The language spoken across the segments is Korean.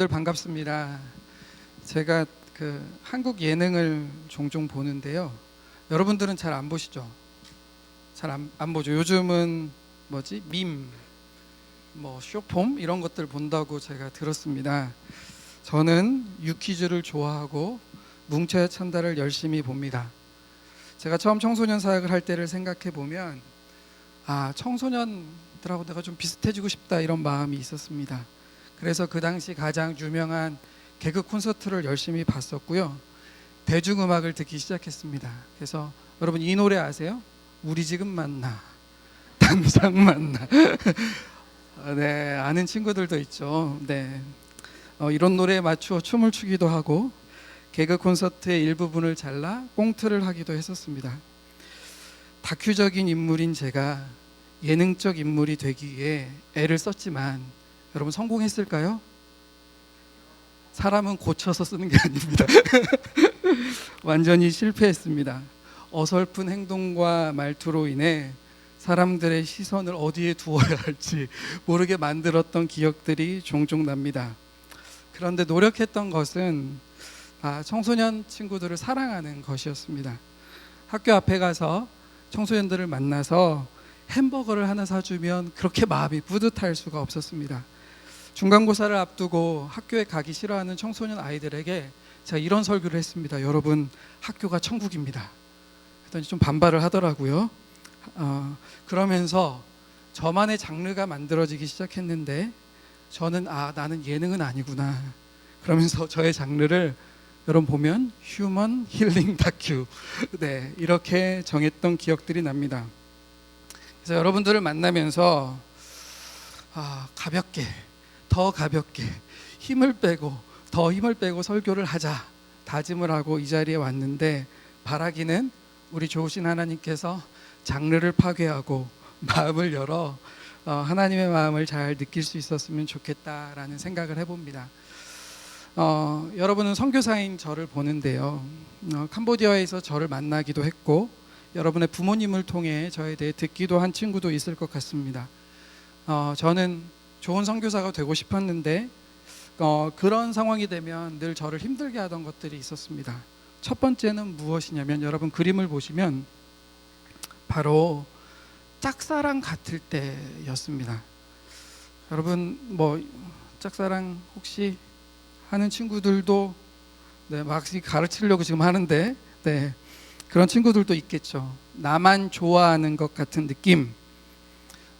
여러분들 반갑습니다. 제가 그 한국 예능을 종종 보는데요. 여러분들은 잘 안 보시죠? 잘 안 안 보죠. 요즘은 뭐지? 밈, 뭐 쇼폼 이런 것들 본다고 제가 들었습니다. 저는 유퀴즈를 좋아하고 뭉쳐야 찬다를 열심히 봅니다. 제가 처음 청소년 사역을 할 때를 생각해 보면 아 청소년들하고 내가 좀 비슷해지고 싶다 이런 마음이 있었습니다. 그래서 그 당시 가장 유명한 개그 콘서트를 열심히 봤었고요. 대중음악을 듣기 시작했습니다. 그래서 여러분 이 노래 아세요? 우리 지금 만나 당장 만나. 아, 네 아는 친구들도 있죠. 네 어, 이런 노래에 맞추어 춤을 추기도 하고 개그 콘서트의 일부분을 잘라 꽁트를 하기도 했었습니다. 다큐적인 인물인 제가 예능적 인물이 되기 위해 애를 썼지만 여러분 성공했을까요? 사람은 고쳐서 쓰는 게 아닙니다. 완전히 실패했습니다. 어설픈 행동과 말투로 인해 사람들의 시선을 어디에 두어야 할지 모르게 만들었던 기억들이 종종 납니다. 그런데 노력했던 것은 아, 청소년 친구들을 사랑하는 것이었습니다. 학교 앞에 가서 청소년들을 만나서 햄버거를 하나 사주면 그렇게 마음이 뿌듯할 수가 없었습니다. 중간고사를 앞두고 학교에 가기 싫어하는 청소년 아이들에게 제가 이런 설교를 했습니다. 여러분 학교가 천국입니다. 그랬더니 좀 반발을 하더라고요. 어, 그러면서 저만의 장르가 만들어지기 시작했는데 저는 아 나는 예능은 아니구나. 그러면서 저의 장르를 여러분 보면 휴먼 힐링 다큐 네 이렇게 정했던 기억들이 납니다. 그래서 여러분들을 만나면서 아 가볍게 더 가볍게 힘을 빼고 더 힘을 빼고 설교를 하자 다짐을 하고 이 자리에 왔는데 바라기는 우리 좋으신 하나님께서 장르를 파괴하고 마음을 열어 어, 하나님의 마음을 잘 느낄 수 있었으면 좋겠다라는 생각을 해봅니다. 어, 여러분은 선교사인 저를 보는데요. 어, 캄보디아에서 저를 만나기도 했고 여러분의 부모님을 통해 저에 대해 듣기도 한 친구도 있을 것 같습니다. 어, 저는 좋은 선교사가 되고 싶었는데 어, 그런 상황이 되면 늘 저를 힘들게 하던 것들이 있었습니다. 첫 번째는 무엇이냐면 여러분 그림을 보시면 바로 짝사랑 같을 때였습니다. 여러분 뭐 짝사랑 혹시 하는 친구들도 네, 막 가르치려고 지금 하는데 네, 그런 친구들도 있겠죠. 나만 좋아하는 것 같은 느낌.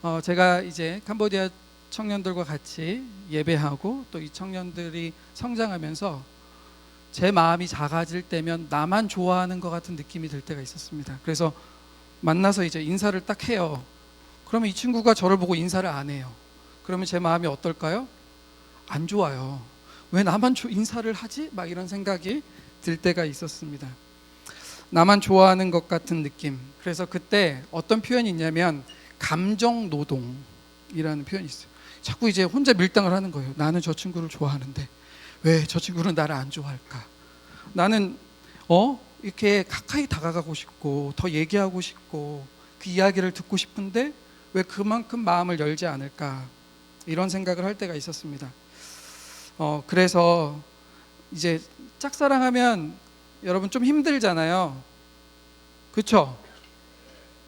어, 제가 이제 캄보디아 청년들과 같이 예배하고 또 이 청년들이 성장하면서 제 마음이 작아질 때면 나만 좋아하는 것 같은 느낌이 들 때가 있었습니다. 그래서 만나서 이제 인사를 딱 해요. 그러면 이 친구가 저를 보고 인사를 안 해요. 그러면 제 마음이 어떨까요? 안 좋아요. 왜 나만 인사를 하지? 막 이런 생각이 들 때가 있었습니다. 나만 좋아하는 것 같은 느낌. 그래서 그때 어떤 표현이 있냐면 감정 노동이라는 표현이 있어요. 자꾸 이제 혼자 밀당을 하는 거예요. 나는 저 친구를 좋아하는데 왜 저 친구는 나를 안 좋아할까? 나는 어 이렇게 가까이 다가가고 싶고 더 얘기하고 싶고 그 이야기를 듣고 싶은데 왜 그만큼 마음을 열지 않을까? 이런 생각을 할 때가 있었습니다. 어 그래서 이제 짝사랑하면 여러분 좀 힘들잖아요. 그렇죠?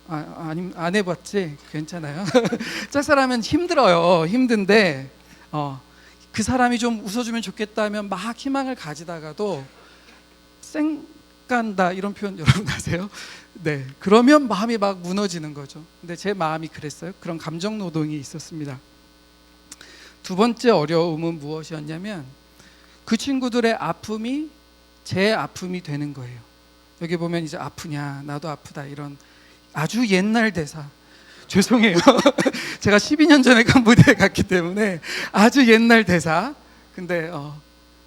아, 아니 안 해봤지 괜찮아요. 짝사랑하면 힘들어요. 힘든데 어, 그 사람이 좀 웃어주면 좋겠다면 막 희망을 가지다가도 쌩 간다 이런 표현 여러분 아세요? 네 그러면 마음이 막 무너지는 거죠. 근데 제 마음이 그랬어요. 그런 감정 노동이 있었습니다. 두 번째 어려움은 무엇이었냐면 그 친구들의 아픔이 제 아픔이 되는 거예요. 여기 보면 이제 아프냐 나도 아프다 이런 아주 옛날 대사. 죄송해요. 제가 12년 전에 캄보디아에 갔기 때문에 아주 옛날 대사. 근데 어,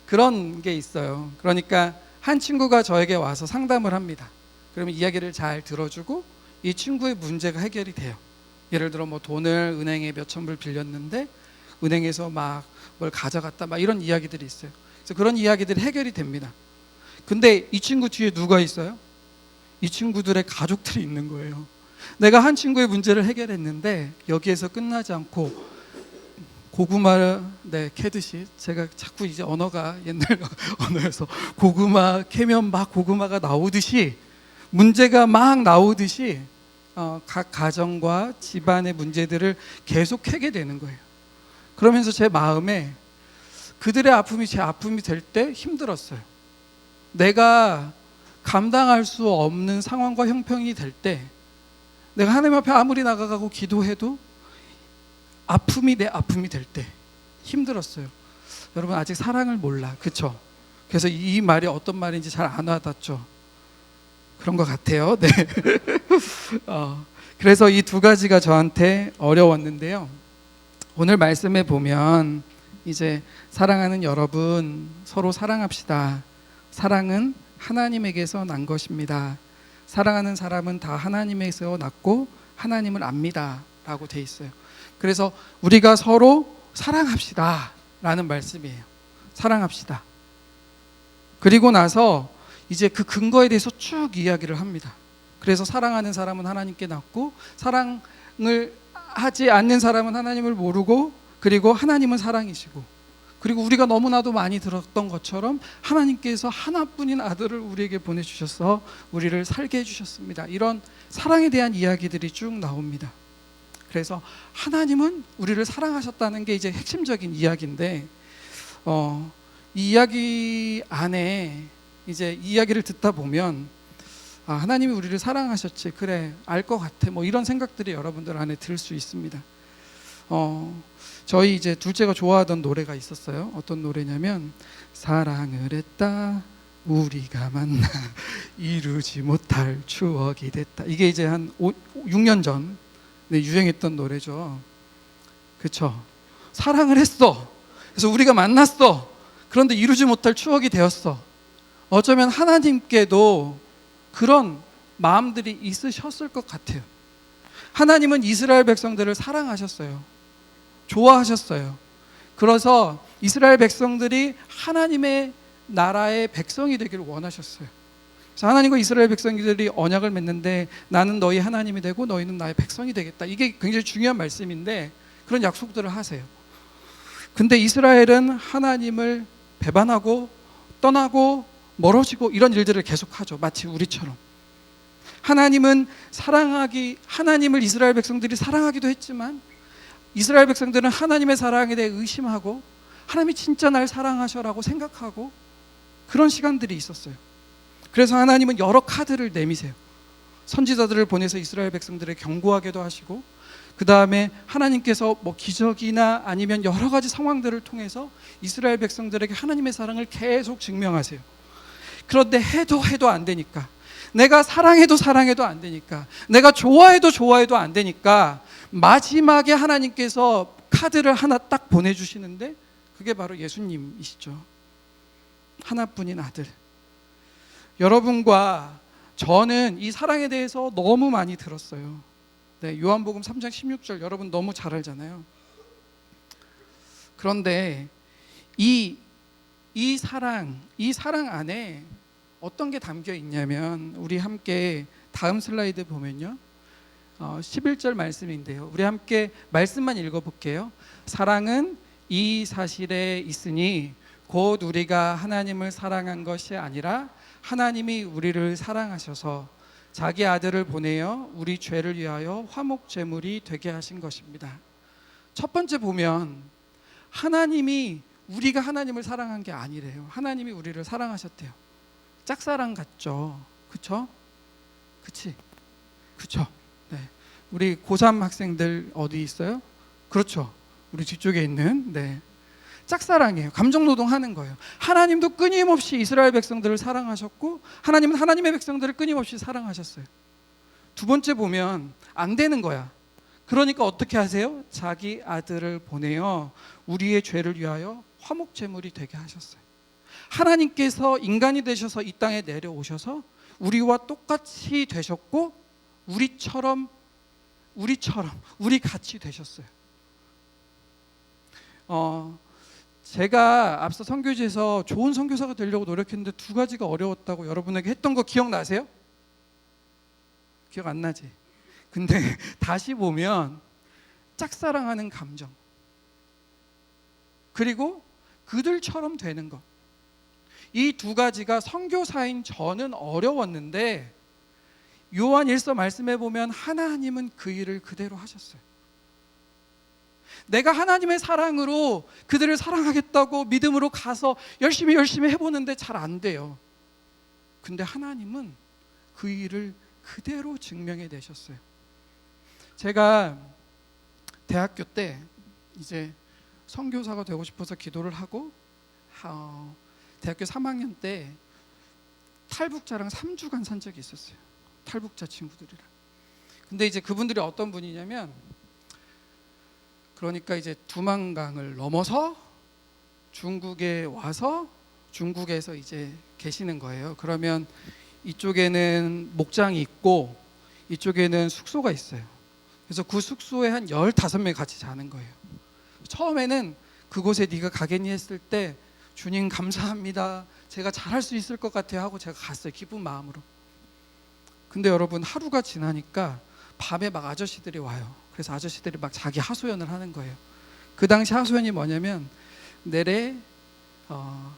그런 게 있어요. 그러니까 한 친구가 저에게 와서 상담을 합니다. 그러면 이야기를 잘 들어주고 이 친구의 문제가 해결이 돼요. 예를 들어 뭐 돈을 은행에 몇천 불 빌렸는데 은행에서 막 뭘 가져갔다 막 이런 이야기들이 있어요. 그래서 그런 이야기들이 해결이 됩니다. 근데 이 친구 뒤에 누가 있어요? 이 친구들의 가족들이 있는 거예요. 내가 한 친구의 문제를 해결했는데 여기에서 끝나지 않고 고구마 네 캐듯이 제가 자꾸 이제 언어가 옛날 언어여서 고구마 캐면 막 고구마가 나오듯이 문제가 막 나오듯이 어, 각 가정과 집안의 문제들을 계속 캐게 되는 거예요. 그러면서 제 마음에 그들의 아픔이 제 아픔이 될 때 힘들었어요. 내가 감당할 수 없는 상황과 형편이 될 때 내가 하나님 앞에 아무리 나가가고 기도해도 아픔이 내 아픔이 될 때 힘들었어요. 여러분 아직 사랑을 몰라, 그렇죠? 그래서 이 말이 어떤 말인지 잘 안 와닿죠. 그런 것 같아요. 네. 어, 그래서 이 두 가지가 저한테 어려웠는데요. 오늘 말씀에 보면 이제 사랑하는 여러분 서로 사랑합시다. 사랑은 하나님에게서 난 것입니다. 사랑하는 사람은 다 하나님에게서 났고 하나님을 압니다라고 돼 있어요. 그래서 우리가 서로 사랑합시다라는 말씀이에요. 사랑합시다. 그리고 나서 이제 그 근거에 대해서 쭉 이야기를 합니다. 그래서 사랑하는 사람은 하나님께 낳고 사랑을 하지 않는 사람은 하나님을 모르고 그리고 하나님은 사랑이시고 그리고 우리가 너무나도 많이 들었던 것처럼 하나님께서 하나뿐인 아들을 우리에게 보내주셔서 우리를 살게 해주셨습니다. 이런 사랑에 대한 이야기들이 쭉 나옵니다. 그래서 하나님은 우리를 사랑하셨다는 게 이제 핵심적인 이야기인데 어, 이 이야기 안에 이제 이 이야기를 듣다 보면 아, 하나님이 우리를 사랑하셨지 그래 알 것 같아 뭐 이런 생각들이 여러분들 안에 들 수 있습니다. 어, 저희 이제 둘째가 좋아하던 노래가 있었어요. 어떤 노래냐면 사랑을 했다 우리가 만나 이루지 못할 추억이 됐다. 이게 이제 한 5, 6년 전 네, 유행했던 노래죠. 그렇죠? 사랑을 했어. 그래서 우리가 만났어. 그런데 이루지 못할 추억이 되었어. 어쩌면 하나님께도 그런 마음들이 있으셨을 것 같아요. 하나님은 이스라엘 백성들을 사랑하셨어요. 좋아하셨어요. 그래서 이스라엘 백성들이 하나님의 나라의 백성이 되기를 원하셨어요. 그래서 하나님과 이스라엘 백성들이 언약을 맺는데 나는 너희 하나님이 되고 너희는 나의 백성이 되겠다. 이게 굉장히 중요한 말씀인데 그런 약속들을 하세요. 근데 이스라엘은 하나님을 배반하고 떠나고 멀어지고 이런 일들을 계속하죠. 마치 우리처럼. 하나님은 사랑하기 하나님을 이스라엘 백성들이 사랑하기도 했지만 이스라엘 백성들은 하나님의 사랑에 대해 의심하고 하나님이 진짜 날 사랑하셔라고 생각하고 그런 시간들이 있었어요. 그래서 하나님은 여러 카드를 내미세요. 선지자들을 보내서 이스라엘 백성들을 경고하게도 하시고 그 다음에 하나님께서 뭐 기적이나 아니면 여러 가지 상황들을 통해서 이스라엘 백성들에게 하나님의 사랑을 계속 증명하세요. 그런데 해도 해도 안 되니까 내가 사랑해도 사랑해도 안 되니까 내가 좋아해도 좋아해도 안 되니까 마지막에 하나님께서 카드를 하나 딱 보내주시는데 그게 바로 예수님이시죠. 하나뿐인 아들. 여러분과 저는 이 사랑에 대해서 너무 많이 들었어요. 네, 요한복음 3장 16절 여러분 너무 잘 알잖아요. 그런데 이, 이 사랑, 이 사랑 안에 어떤 게 담겨 있냐면 우리 함께 다음 슬라이드 보면요. 어, 11절 말씀인데요. 우리 함께 말씀만 읽어 볼게요. 사랑은 이 사실에 있으니 곧 우리가 하나님을 사랑한 것이 아니라 하나님이 우리를 사랑하셔서 자기 아들을 보내어 우리 죄를 위하여 화목 제물이 되게 하신 것입니다. 첫 번째 보면 하나님이 우리가 하나님을 사랑한 게 아니래요. 하나님이 우리를 사랑하셨대요. 짝사랑 같죠. 그쵸? 그치? 그쵸? 네. 우리 고3 학생들 어디 있어요? 그렇죠. 우리 뒤쪽에 있는, 네. 짝사랑이에요. 감정노동 하는 거예요. 하나님도 끊임없이 이스라엘 백성들을 사랑하셨고, 하나님은 하나님의 백성들을 끊임없이 사랑하셨어요. 두 번째 보면 안 되는 거야. 그러니까 어떻게 하세요? 자기 아들을 보내어 우리의 죄를 위하여 화목 제물이 되게 하셨어요. 하나님께서 인간이 되셔서 이 땅에 내려오셔서 우리와 똑같이 되셨고 우리처럼 우리처럼 우리 같이 되셨어요. 어, 제가 앞서 선교지에서 좋은 선교사가 되려고 노력했는데 두 가지가 어려웠다고 여러분에게 했던 거 기억나세요? 기억 안 나지? 근데 다시 보면 짝사랑하는 감정 그리고 그들처럼 되는 것. 이 두 가지가 선교사인 저는 어려웠는데 요한 일서 말씀해 보면 하나님은 그 일을 그대로 하셨어요. 내가 하나님의 사랑으로 그들을 사랑하겠다고 믿음으로 가서 열심히 열심히 해보는데 잘 안 돼요. 근데 하나님은 그 일을 그대로 증명해 내셨어요. 제가 대학교 때 이제 선교사가 되고 싶어서 기도를 하고 어, 대학교 3학년 때 탈북자랑 3주간 산 적이 있었어요. 탈북자 친구들이랑. 근데 이제 그분들이 어떤 분이냐면 그러니까 이제 두만강을 넘어서 중국에 와서 중국에서 이제 계시는 거예요. 그러면 이쪽에는 목장이 있고 이쪽에는 숙소가 있어요. 그래서 그 숙소에 한 15명 같이 자는 거예요. 처음에는 그곳에 네가 가겠니 했을 때 주님 감사합니다. 제가 잘할 수 있을 것 같아요 하고 제가 갔어요. 기쁜 마음으로. 근데 여러분 하루가 지나니까 밤에 막 아저씨들이 와요. 그래서 아저씨들이 막 자기 하소연을 하는 거예요. 그 당시 하소연이 뭐냐면 내래 어,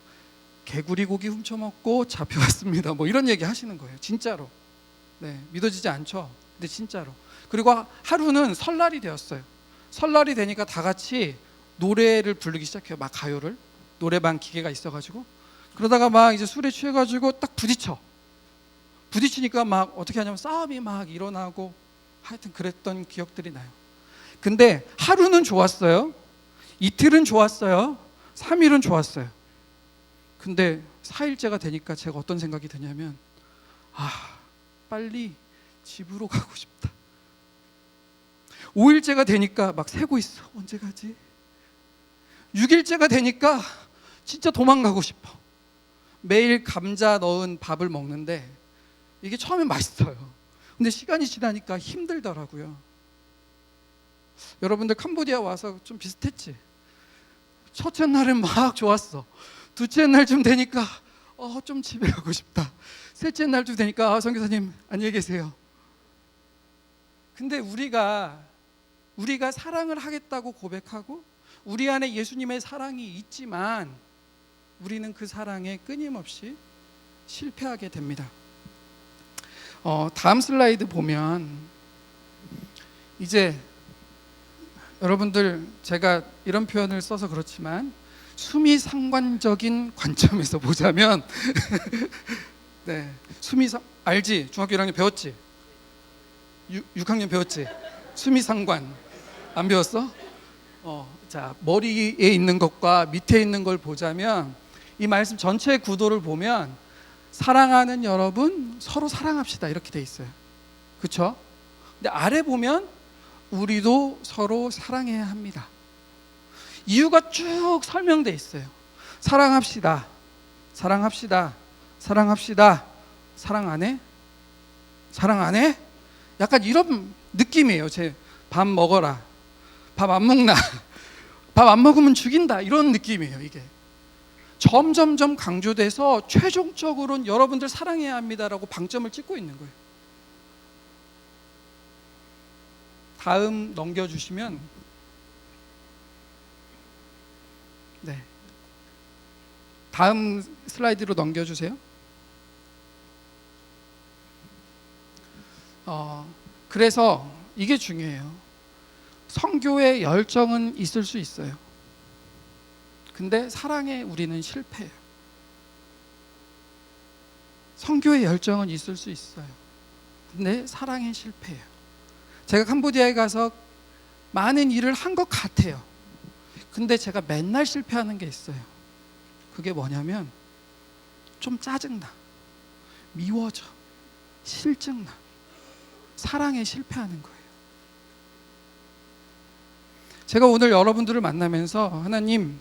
개구리 고기 훔쳐 먹고 잡혀왔습니다. 뭐 이런 얘기 하시는 거예요. 진짜로. 네, 믿어지지 않죠. 근데 진짜로. 그리고 하루는 설날이 되었어요. 설날이 되니까 다 같이 노래를 부르기 시작해요. 막 가요를 노래방 기계가 있어가지고 그러다가 막 이제 술에 취해가지고 딱 부딪혀. 부딪히니까 막 어떻게 하냐면 싸움이 막 일어나고 하여튼 그랬던 기억들이 나요. 근데 하루는 좋았어요. 이틀은 좋았어요. 3일은 좋았어요. 근데 4일째가 되니까 제가 어떤 생각이 드냐면 아, 빨리 집으로 가고 싶다. 5일째가 되니까 막 세고 있어. 언제 가지? 6일째가 되니까 진짜 도망가고 싶어. 매일 감자 넣은 밥을 먹는데 이게 처음엔 맛있어요. 근데 시간이 지나니까 힘들더라고요. 여러분들 캄보디아 와서 좀 비슷했지? 첫째 날은 막 좋았어. 둘째 날쯤 되니까 어, 좀 집에 가고 싶다. 셋째 날쯤 되니까 아, 선교사님 안녕히 계세요. 근데 우리가 우리가 사랑을 하겠다고 고백하고 우리 안에 예수님의 사랑이 있지만 우리는 그 사랑에 끊임없이 실패하게 됩니다. 어, 다음 슬라이드 보면 이제 여러분들 제가 이런 표현을 써서 그렇지만 수미 상관적인 관점에서 보자면 네 수미 상 알지 중학교 1학년 배웠지 6, 6학년 배웠지 수미 상관 안 배웠어? 어, 자 머리에 있는 것과 밑에 있는 걸 보자면 이 말씀 전체 구도를 보면 사랑하는 여러분 서로 사랑합시다 이렇게 돼 있어요. 그렇죠? 근데 아래 보면 우리도 서로 사랑해야 합니다. 이유가 쭉 설명돼 있어요. 사랑합시다. 사랑합시다. 사랑합시다. 사랑 안 해? 사랑 안 해? 약간 이런 느낌이에요. 제 밥 먹어라. 밥 안 먹나? 밥 안 먹으면 죽인다. 이런 느낌이에요, 이게. 점점점 강조돼서 최종적으로는 여러분들 사랑해야 합니다라고 방점을 찍고 있는 거예요. 다음 넘겨주시면 네 다음 슬라이드로 넘겨주세요. 어, 그래서 이게 중요해요. 성교의 열정은 있을 수 있어요. 근데 사랑에 우리는 실패해요. 성교의 열정은 있을 수 있어요. 근데 사랑에 실패해요. 제가 캄보디아에 가서 많은 일을 한 것 같아요. 근데 제가 맨날 실패하는 게 있어요. 그게 뭐냐면 좀 짜증나. 미워져. 실증나. 사랑에 실패하는 거예요. 제가 오늘 여러분들을 만나면서 하나님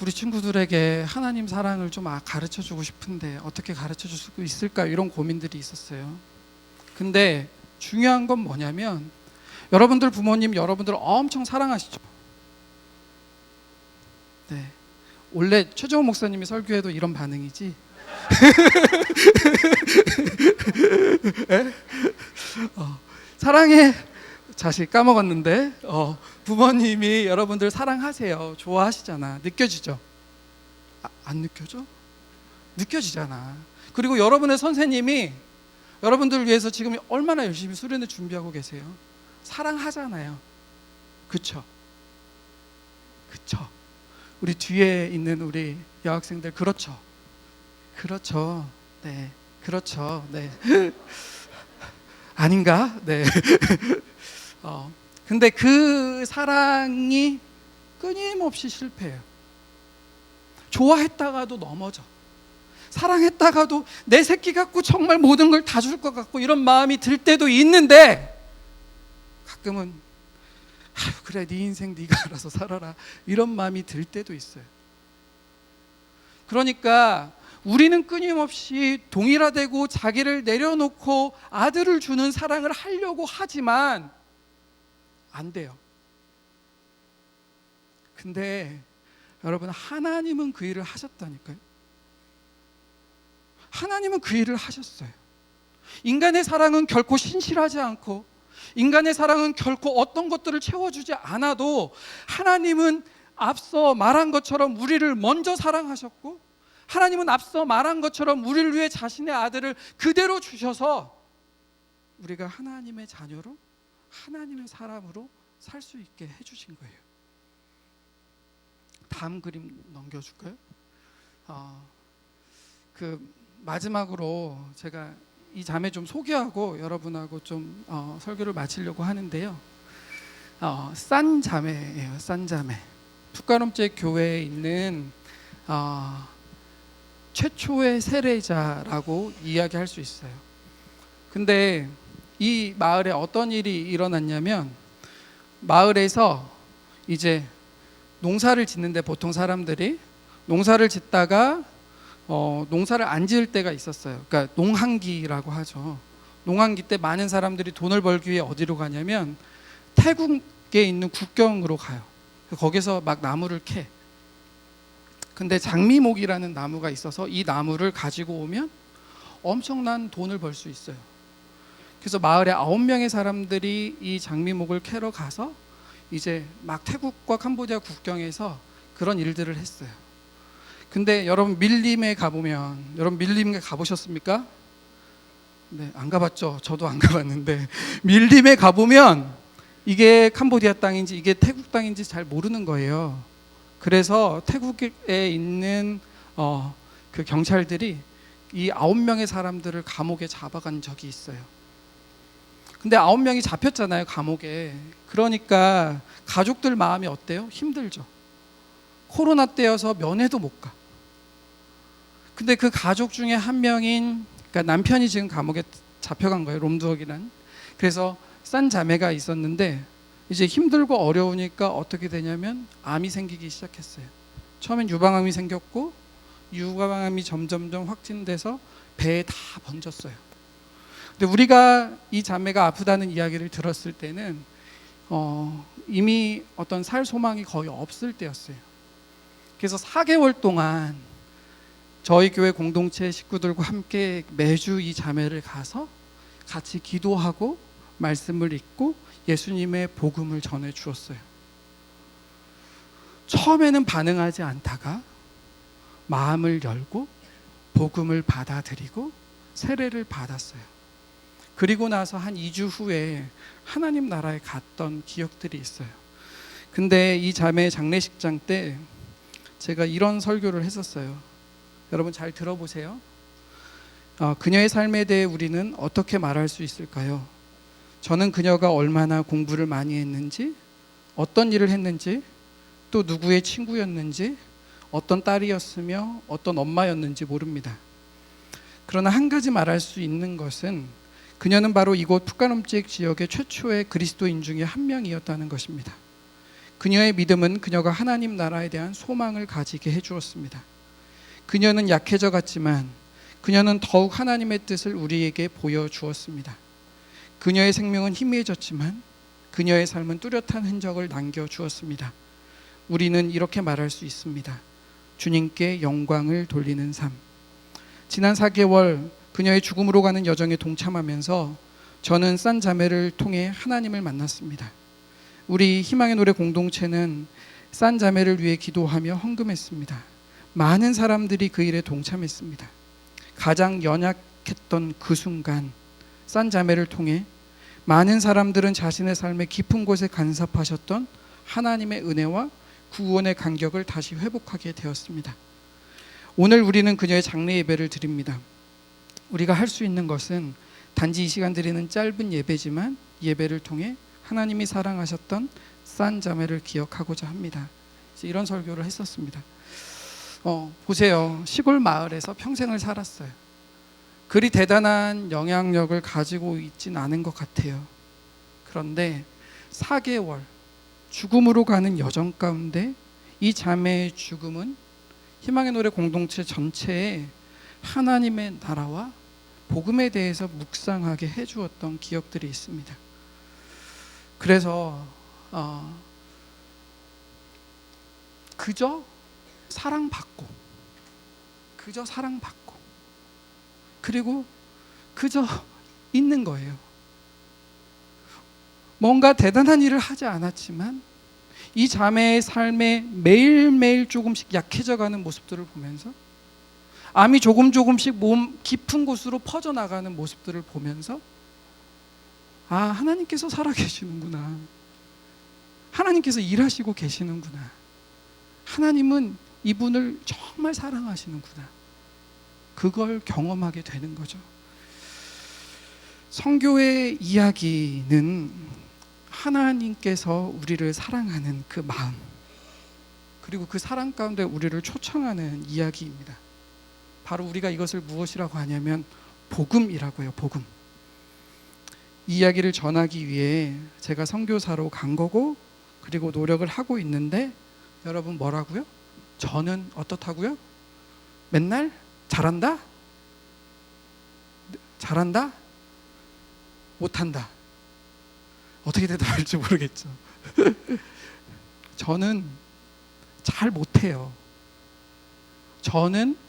우리 친구들에게 하나님 사랑을 좀 아, 가르쳐 주고 싶은데 어떻게 가르쳐 줄 수 있을까 이런 고민들이 있었어요. 근데 중요한 건 뭐냐면 여러분들 부모님 여러분들 엄청 사랑하시죠. 네. 원래 최정호 목사님이 설교해도 이런 반응이지. 어, 사랑해 자식 까먹었는데 어, 부모님이 여러분들 사랑하세요. 좋아하시잖아. 느껴지죠? 아, 안 느껴져? 느껴지잖아. 그리고 여러분의 선생님이 여러분들을 위해서 지금 얼마나 열심히 수련회 준비하고 계세요. 사랑하잖아요. 그쵸? 그쵸? 우리 뒤에 있는 우리 여학생들 그렇죠? 그렇죠. 네. 그렇죠. 네. 아닌가? 네. 어. 근데 그 사랑이 끊임없이 실패해요. 좋아했다가도 넘어져. 사랑했다가도 내 새끼 갖고 정말 모든 걸 다 줄 것 같고 이런 마음이 들 때도 있는데 가끔은 아유 그래 네 인생 네가 알아서 살아라 이런 마음이 들 때도 있어요. 그러니까 우리는 끊임없이 동일화되고 자기를 내려놓고 아들을 주는 사랑을 하려고 하지만 안 돼요. 근데 여러분 하나님은 그 일을 하셨다니까요. 하나님은 그 일을 하셨어요. 인간의 사랑은 결코 신실하지 않고 인간의 사랑은 결코 어떤 것들을 채워주지 않아도 하나님은 앞서 말한 것처럼 우리를 먼저 사랑하셨고 하나님은 앞서 말한 것처럼 우리를 위해 자신의 아들을 그대로 주셔서 우리가 하나님의 자녀로 하나님의 사람으로 살 수 있게 해주신 거예요. 다음 그림 넘겨줄까요? 어, 그 마지막으로 제가 이 자매 좀 소개하고 여러분하고 좀 어, 설교를 마치려고 하는데요. 어, 싼 자매예요. 싼 자매. 푸카롬제 교회에 있는 어, 최초의 세례자라고 이야기할 수 있어요. 근데 이 마을에 어떤 일이 일어났냐면 마을에서 이제 농사를 짓는데 보통 사람들이 농사를 짓다가 어, 농사를 안 지을 때가 있었어요. 그러니까 농한기라고 하죠. 농한기 때 많은 사람들이 돈을 벌기 위해 어디로 가냐면 태국에 있는 국경으로 가요. 거기서 막 나무를 캐. 근데 장미목이라는 나무가 있어서 이 나무를 가지고 오면 엄청난 돈을 벌 수 있어요. 그래서 마을에 아홉 명의 사람들이 이 장미목을 캐러 가서 이제 막 태국과 캄보디아 국경에서 그런 일들을 했어요. 근데 여러분 밀림에 가보면 여러분 밀림에 가보셨습니까? 네, 안 가봤죠. 저도 안 가봤는데 밀림에 가보면 이게 캄보디아 땅인지 이게 태국 땅인지 잘 모르는 거예요. 그래서 태국에 있는 어, 그 경찰들이 이 아홉 명의 사람들을 감옥에 잡아간 적이 있어요. 근데 아홉 명이 잡혔잖아요 감옥에. 그러니까 가족들 마음이 어때요? 힘들죠. 코로나 때여서 면회도 못 가. 근데 그 가족 중에 한 명인 그러니까 남편이 지금 감옥에 잡혀간 거예요 롬두억이란. 그래서 싼 자매가 있었는데 이제 힘들고 어려우니까 어떻게 되냐면 암이 생기기 시작했어요. 처음엔 유방암이 생겼고 유방암이 점점점 확진돼서 배에 다 번졌어요. 근데 우리가 이 자매가 아프다는 이야기를 들었을 때는 어, 이미 어떤 살 소망이 거의 없을 때였어요. 그래서 4개월 동안 저희 교회 공동체 식구들과 함께 매주 이 자매를 가서 같이 기도하고 말씀을 읽고 예수님의 복음을 전해 주었어요. 처음에는 반응하지 않다가 마음을 열고 복음을 받아들이고 세례를 받았어요. 그리고 나서 한 2주 후에 하나님 나라에 갔던 기억들이 있어요. 근데 이 자매 장례식장 때 제가 이런 설교를 했었어요. 여러분 잘 들어보세요. 어, 그녀의 삶에 대해 우리는 어떻게 말할 수 있을까요? 저는 그녀가 얼마나 공부를 많이 했는지, 어떤 일을 했는지, 또 누구의 친구였는지, 어떤 딸이었으며 어떤 엄마였는지 모릅니다. 그러나 한 가지 말할 수 있는 것은 그녀는 바로 이곳 푸카nom직 지역의 최초의 그리스도인 중에 한 명이었다는 것입니다. 그녀의 믿음은 그녀가 하나님 나라에 대한 소망을 가지게 해주었습니다. 그녀는 약해져 갔지만 그녀는 더욱 하나님의 뜻을 우리에게 보여주었습니다. 그녀의 생명은 희미해졌지만 그녀의 삶은 뚜렷한 흔적을 남겨주었습니다. 우리는 이렇게 말할 수 있습니다. 주님께 영광을 돌리는 삶. 지난 4개월 그녀의 죽음으로 가는 여정에 동참하면서 저는 산 자매를 통해 하나님을 만났습니다. 우리 희망의 노래 공동체는 산 자매를 위해 기도하며 헌금했습니다. 많은 사람들이 그 일에 동참했습니다. 가장 연약했던 그 순간 산 자매를 통해 많은 사람들은 자신의 삶의 깊은 곳에 간섭하셨던 하나님의 은혜와 구원의 간격을 다시 회복하게 되었습니다. 오늘 우리는 그녀의 장례 예배를 드립니다. 우리가 할 수 있는 것은 단지 이 시간 드리는 짧은 예배지만 예배를 통해 하나님이 사랑하셨던 산 자매를 기억하고자 합니다. 이런 설교를 했었습니다. 어, 보세요. 시골 마을에서 평생을 살았어요. 그리 대단한 영향력을 가지고 있진 않은 것 같아요. 그런데 4개월 죽음으로 가는 여정 가운데 이 자매의 죽음은 희망의 노래 공동체 전체에 하나님의 나라와 복음에 대해서 묵상하게 해주었던 기억들이 있습니다. 그래서 어, 그저 사랑받고 그저 사랑받고 그리고 그저 있는 거예요. 뭔가 대단한 일을 하지 않았지만 이 자매의 삶에 매일매일 조금씩 약해져가는 모습들을 보면서 암이 조금 조금씩 몸 깊은 곳으로 퍼져나가는 모습들을 보면서 아 하나님께서 살아계시는구나. 하나님께서 일하시고 계시는구나. 하나님은 이분을 정말 사랑하시는구나. 그걸 경험하게 되는 거죠. 성교의 이야기는 하나님께서 우리를 사랑하는 그 마음 그리고 그 사랑 가운데 우리를 초청하는 이야기입니다. 바로 우리가 이것을 무엇이라고 하냐면 복음이라고 해요. 복음. 이 이야기를 전하기 위해 제가 선교사로 간 거고 그리고 노력을 하고 있는데 여러분 뭐라고요? 저는 어떻다고요? 맨날 잘한다? 잘한다? 못한다. 어떻게 대답할지 모르겠죠. 저는 잘 못해요. 저는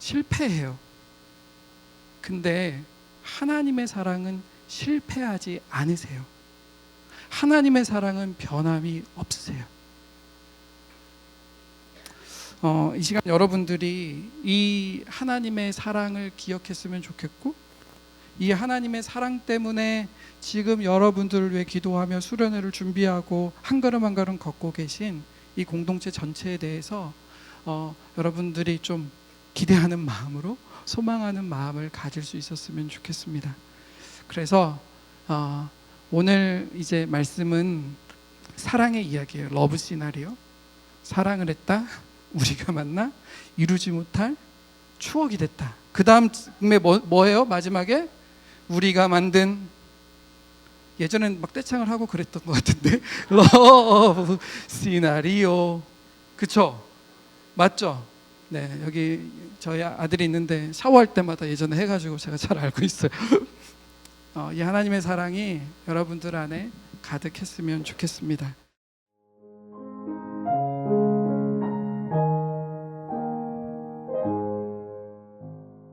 실패해요. 근데 하나님의 사랑은 실패하지 않으세요. 하나님의 사랑은 변함이 없으세요. 어, 이 시간 여러분들이 이 하나님의 사랑을 기억했으면 좋겠고, 이 하나님의 사랑 때문에 지금 여러분들을 위해 기도하며 수련회를 준비하고 한 걸음 한 걸음 걷고 계신 이 공동체 전체에 대해서 어, 여러분들이 좀 기대하는 마음으로 소망하는 마음을 가질 수 있었으면 좋겠습니다. 그래서 어, 오늘 이제 말씀은 사랑의 이야기예요. 러브 시나리오. 사랑을 했다. 우리가 만나 이루지 못할 추억이 됐다. 그 다음에 뭐, 뭐예요? 마지막에 우리가 만든 예전엔 막 떼창을 하고 그랬던 것 같은데 러브 시나리오 그쵸? 맞죠? 네 여기 저희 아들이 있는데 샤워할 때마다 예전에 해가지고 제가 잘 알고 있어요. 어, 이 하나님의 사랑이 여러분들 안에 가득했으면 좋겠습니다.